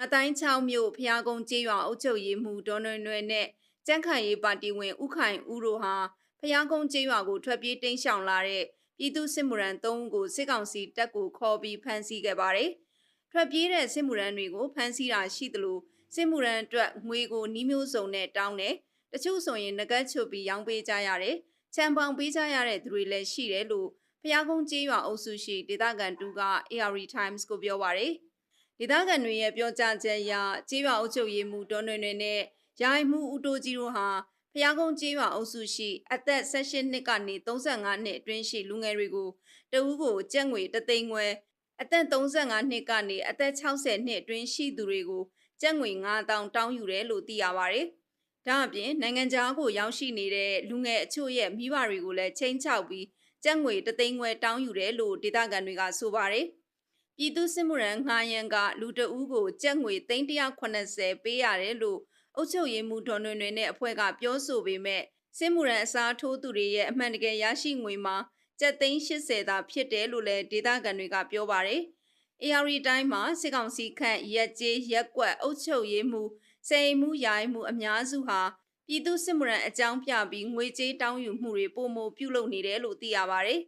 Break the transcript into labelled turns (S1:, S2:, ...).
S1: ငတိုင်းချောင်းမြို့ဖျားကုန်းကျေးရွာအုပ်ချုပ်ရေးမှူးဒေါ်နွယ်နွယ်နဲ့ကြန့်ခိုင်ရေးပါတီဝင်ဥခိုင်ဦးတို့ဟာဖျားကုန်းကျေးရွာကိုထွက်ပြေးတိမ်းရှောင်လာတဲ့ပြည်သူစစ်မှုရန်၃ဦးကိုစစ်ကောင်စီတပ်ကိုခေါ်ပြီးဖမ်းဆီးခဲ့ပါတယ်။ထွက်ပြေးတဲ့စစ်မှုရန်တွေကိုဖမ်းဆီးတာရှိသလိုစစ်မှုရန်အတွက်ငွေကိုနှီးမျိုးစုံနဲ့တောင်းတယ်။တချို့ဆိုရင်ငကတ်ချုပ်ပြီးရောင်းပေးကြရတယ်။ချံပေါင်ပေးကြရတဲ့သူတွေလည်းရှိတယ်လို့ဖျားကုန်းကျေးရွာအုပ်စုရှိဒေသခံတူက AR Times ကိုပြောပါတယ်။ ဒေသခံတွေရဲ့ပြောကြားချက်အရကျေးရွာအုပ်ချုပ်ရေးမှူးဒေါ်နွယ်နွယ်နဲ့ယာယီမှုဦးတိုးကြီးတို့ဟာဖျားကုန်းကျေးရွာအုပ်စုရှိအသက်16နှစ်ကနေ35နှစ်အတွင်းရှိလူငယ်တွေကိုတဦးကိုကျပ်ငွေ3သိန်းခွဲအသက်35နှစ်ကနေအသက်60နှစ်အတွင်းရှိသူတွေကိုကျပ်ငွေ9000တောင်းယူတယ်လို့သိရပါတယ်။ဒါအပြင်နိုင်ငံခြားကိုရောက်ရှိနေတဲ့လူငယ်အချို့ရဲ့မိဘတွေကိုလည်းချိန်ချောက်ပြီးကျပ်ငွေ3သိန်းခွဲတောင်းယူတယ်လို့ဒေသခံတွေကဆိုပါတယ်။ ပြည်သူစစ်မှုရန်ငှားရန်ကလူတအူးကိုကြက်ငွေ380ပေးရတယ်လို့အုပ်ချုပ်ရေးမှူးဒေါ်နွယ်နွယ်နဲ့အဖွဲ့ကပြောဆိုပေမဲ့စစ်မှုရန်အစားထိုးသူတွေရဲ့အမှန်တကယ်ရရှိငွေမှာကျပ်သိန်း80သာဖြစ်တယ်လို့လည်းဒေသခံတွေကပြောပါတယ်။ AR တိုင်းမှာစစ်ကောင်စီခန့်ရက်ကျေးရက်ကွက်အုပ်ချုပ်ရေးမှူးစိန်မှုယာယီမှုအများစုဟာပြည်သူစစ်မှုရန်အကြောင်းပြပြီးငွေကြေးတောင်းယူမှုတွေပုံမပြုလုပ်နေတယ်လို့သိရပါတယ်။